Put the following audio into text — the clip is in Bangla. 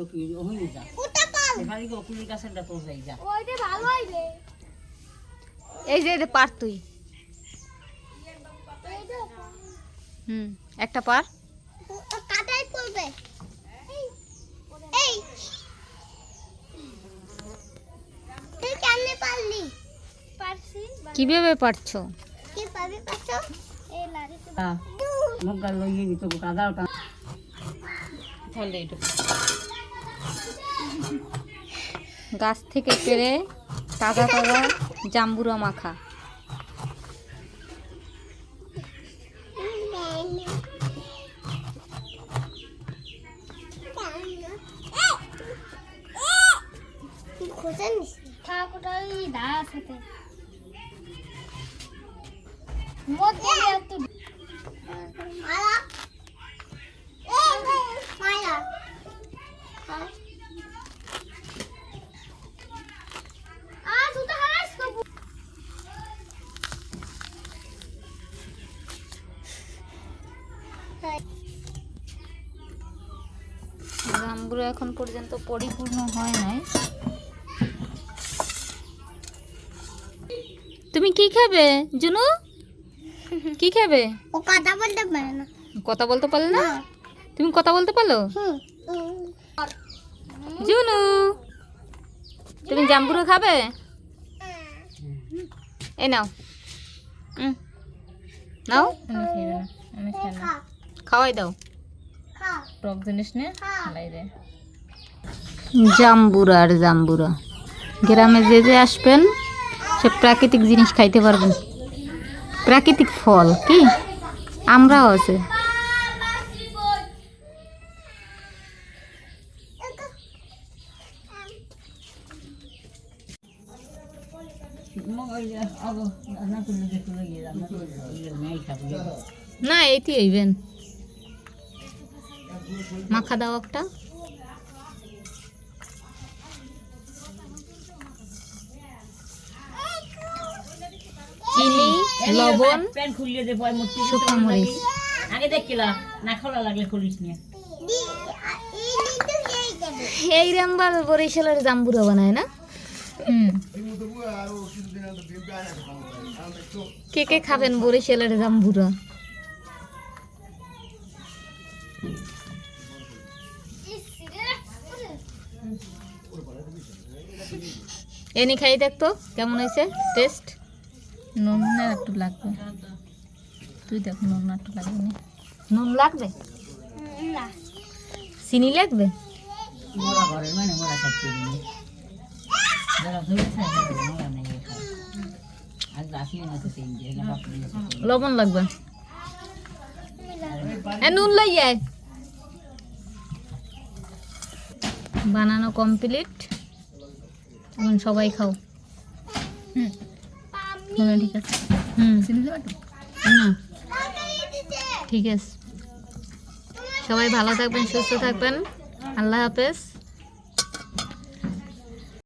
ওখানে যা এখানে কি অকুলের কাছে তো যাই যা ওইটা ভালো হইবে এই যে পার তুই হুম একটা পার কাটাই পড়বে এই তুই কেমনে পারলি পারছি কীভাবে পারছ? কি পারবি পারছ এই লাড়ি তো হ্যাঁ লইয়ে দিত কাদা এটা গাছ থেকে পেরে তাজা তাজা জাম্বুরা মাখা ঠাকুরের দা আছে মধ্যে একটু মালা মালা জাম্বুরা এখন পর্যন্ত পরিপূর্ণ হয় নাই। তুমি কি খাবে জুনু? কি খাবে? ও কথা বলতে পারে না। কথা বলতে পারলে না। তুমি কথা বলতে পারল? হুম। জুনু তুমি জাম্বুরা খাবে? এ নাও। নাও। খাওয়াই দাও। টক জিনিস নে খা জাম্বুরা আর জাম্বুরা। গ্রামে যে যে আসবেন সে প্রাকৃতিক জিনিস খাইতে পারবেন। প্রাকৃতিক ফল কি? আমরাও আছে। না এইটি হইবেন মাখা দাও একটা। চিনি লবণ শুকনো মরিচ। আগে দেখিলা না খোলা লাগলে খুলিস নিয়ে বরিশালের জাম্বুরা বানায় না? কে কে খাবেন বরিশালের জাম্বুরা এনি খাই দেখতো কেমন হয়েছে? টেস্ট নুন না একটু লাগবে। তুই দেখ নুন না একটু লাগবে না। নুন লাগবে? না। চিনি লাগবে? মোরা ঘরের মানে মোরা খাচ্ছি লবণ লাগবে। নুন বানানো কমপ্লিট এখন সবাই খাও। হুম ঠিক আছে। হুম। ঠিক আছে। সবাই ভালো থাকবেন, সুস্থ থাকবেন। আল্লাহ হাফেজ।